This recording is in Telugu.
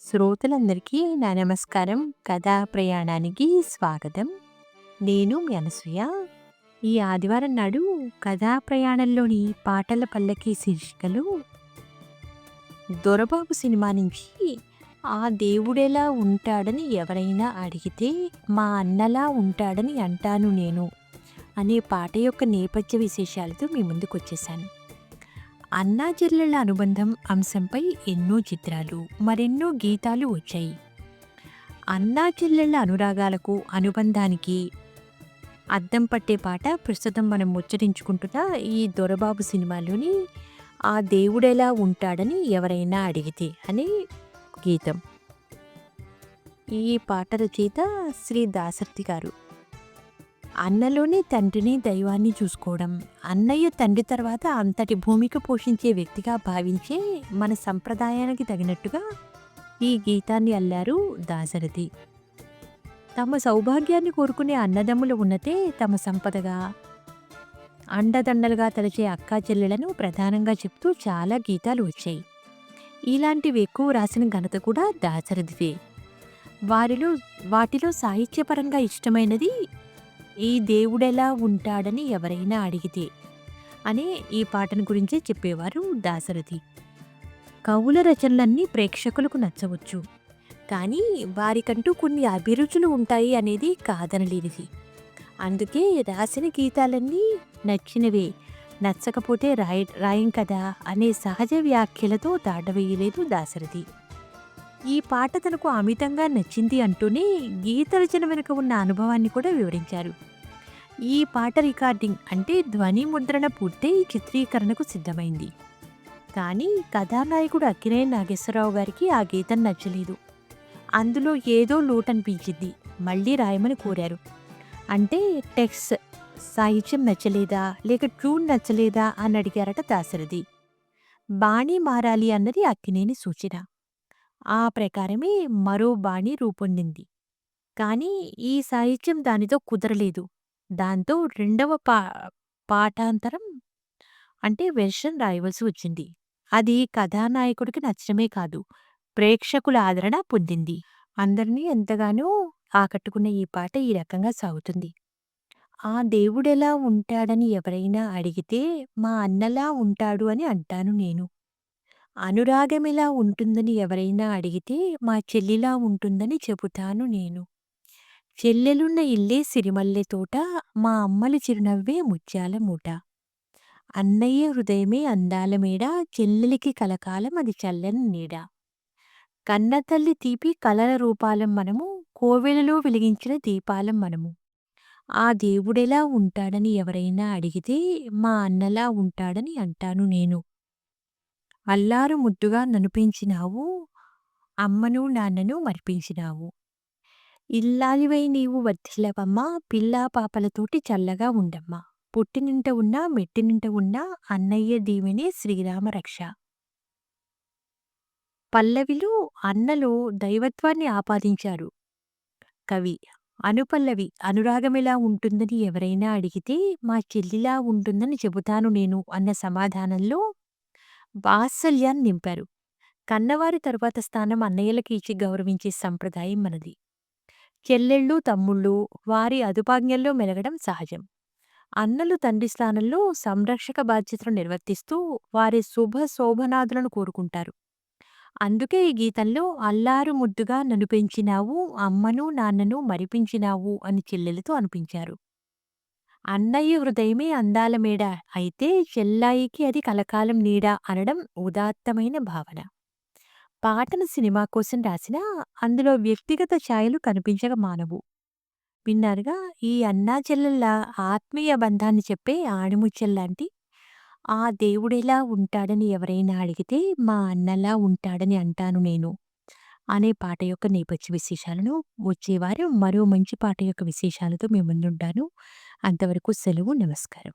శ్రోతలందరికీ నా నమస్కారం. కథా ప్రయాణానికి స్వాగతం. నేను మీ అనసూయ. ఈ ఆదివారం నాడు కథా ప్రయాణంలోని పాటల పల్లకి శీర్షికలు 'దొరబాబు' సినిమా నుంచి 'ఆ దేవుడెలా ఉంటాడని ఎవరైనా అడిగితే మా అన్నలా ఉంటాడని అంటాను నేను' అనే పాట యొక్క నేపథ్య విశేషాలతో మీ ముందుకు వచ్చేసాను చెల్లెళ్ళ అనుబంధం అంశంపై ఎన్నో చిత్రాలు, మరెన్నో గీతాలు వచ్చాయి. అన్నాచెల్లెళ్ళ అనురాగాలకు, అనుబంధానికి అద్దం పట్టే పాట ప్రస్తుతం మనం ముచ్చటించుకుంటున్న ఈ 'దొరబాబు' సినిమాలోని 'ఆ దేవుడెలా ఉంటాడని ఎవరైనా అడిగితే' అనే గీతం. ఈ పాట రచయిత శ్రీ దాసర్తి గారు. అన్నలోనే తండ్రిని, దైవాన్ని చూసుకోవడం, అన్నయ్య తండ్రి తర్వాత అంతటి భూమిక పోషించే వ్యక్తిగా భావించే మన సంప్రదాయానికి తగినట్టుగా ఈ గీతాన్ని అల్లారు దాశరథి. తమ సౌభాగ్యాన్ని కోరుకునే అన్నదమ్ముల ఉన్నతే తమ సంపదగా, అండదండలుగా తలచే అక్కా చెల్లెలను ప్రధానంగా చెప్తూ చాలా గీతాలు వచ్చాయి. ఇలాంటివి ఎక్కువ రాసిన ఘనత కూడా దాశరథిదే. వారిలో వాటిలో సాహిత్యపరంగా ఇష్టమైనది 'ఈ దేవుడెలా ఉంటాడని ఎవరైనా అడిగితే' అనే ఈ పాటను గురించే చెప్పేవారు దాశరథి. కవుల రచనలన్నీ ప్రేక్షకులకు నచ్చవచ్చు. కానీ వారికంటూ కొన్ని అభిరుచులు ఉంటాయి అనేది కాదనలేనిది. అందుకే రాసిన గీతాలన్నీ నచ్చినవే, నచ్చకపోతే రాయ రాయం కదా అనే సహజ వ్యాఖ్యలతో దాటవేయలేదు దాశరథి. ఈ పాట తనకు అమితంగా నచ్చింది అంటూనే గీత రచన వెనుక ఉన్న అనుభవాన్ని కూడా వివరించారు. ఈ పాట రికార్డింగ్ అంటే ధ్వని ముద్రణ పూర్తయి చిత్రీకరణకు సిద్ధమైంది. కానీ కథానాయకుడు అక్కినే నాగేశ్వరరావు గారికి ఆ గీతం నచ్చలేదు. అందులో ఏదో లోటనిపించింది. మళ్ళీ రాయమని కోరారు. అంటే టెక్స్ట్ సాహిత్యం నచ్చలేదా? లేక ట్యూన్ నచ్చలేదా? అని అడిగారట దాశరథి. బాణీ మారాలి అన్నది అక్కినేని సూచన. ఆ ప్రకారమే మరో బాణి రూపొందింది. కానీ ఈ సాహిత్యం దానితో కుదరలేదు. దాంతో రెండవ పా పాఠాంతరం అంటే వెర్షన్ రాయవలసి వచ్చింది. అది కథానాయకుడికి నచ్చడమే కాదు, ప్రేక్షకుల ఆదరణ పొందింది. అందరినీ ఎంతగానో ఆకట్టుకున్న ఈ పాట ఈ రకంగా సాగుతుంది. 'ఆ దేవుడెలా ఉంటాడని ఎవరైనా అడిగితే మా అన్నలా ఉంటాడు అని అంటాను నేను. అనురాగమెలా ఉంటుందని ఎవరైనా అడిగితే మా చెల్లిలా ఉంటుందని చెబుతాను నేను. చెల్లెలున్న ఇల్లే సిరిమల్లె తోట మా అమ్మల చిరునవ్వే ముత్యాల మూట. అన్నయ్య హృదయమే అందాల మేడ చెల్లెలికి కలకాలం అది చల్లని నీడ. కన్నతల్లి తీపి కలల రూపాలం మనము కోవెలలో వెలిగించిన దీపాలం మనము. ఆ దేవుడెలా ఉంటాడని ఎవరైనా అడిగితే మా అన్నలా ఉంటాడని అంటాను నేను. అల్లారు ముద్దుగా ననిపించినావు అమ్మను నాన్నను మరిపించినావు. ఇల్లాలివై నీవు వర్ధిల్లవమ్మా పిల్లా పాపలతోటి చల్లగా ఉండమ్మా. పుట్టినింట ఉన్నా మెట్టినింట ఉన్నా అన్నయ్య దీవెనే శ్రీరామ రక్ష. అన్నలో దైవత్వాన్ని ఆపాదించారు కవి. అనుపల్లవి అనురాగమెలా ఉంటుందని ఎవరైనా అడిగితే మా చెల్లిలా ఉంటుందని చెబుతాను నేను అన్న సమాధానంలో వాత్సల్యాన్ని నింపారు. కన్నవారి తరువాత స్థానం అన్నయ్యలకి ఇచ్చి గౌరవించే సంప్రదాయం మనది. చెల్లెళ్ళు, తమ్ముళ్ళు వారి అదుపాజ్ఞల్లో మెలగడం సహజం. అన్నలు తండ్రి స్థానంలో సంరక్షక బాధ్యతను నిర్వర్తిస్తూ వారి శుభ శోభనాదులను కోరుకుంటారు. అందుకే ఈ గీతంలో అల్లారు ముద్దుగా నన్ను పెంచినావు అమ్మను నాన్నను మరిపించినావు అని చెల్లెలతో అనిపించారు. అన్నయ్య హృదయమే అందాల మేడ అయితే చెల్లాయికి అది కలకాలం నీడ అనడం ఉదాత్తమైన భావన. పాటను సినిమా కోసం రాసినా అందులో వ్యక్తిగత ఛాయలు కనిపించక మానవు. విన్నారుగా ఈ అన్నా చెల్లెళ్ళ ఆత్మీయ బంధాన్ని చెప్పే ఆణిముత్యంలాంటి 'ఆ దేవుడెలా ఉంటాడని ఎవరైనా అడిగితే మా అన్నలా ఉంటాడని అంటాను నేను' అనే పాట యొక్క నేపథ్య విశేషాలను వచ్చేవారు మరో మంచి పాట యొక్క విశేషాలతో మేము ముందుంటాను అంతవరకు సెలవు నమస్కారం